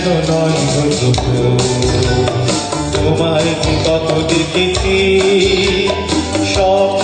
কেন নয় হতো তোমায় কত দেখেছি সব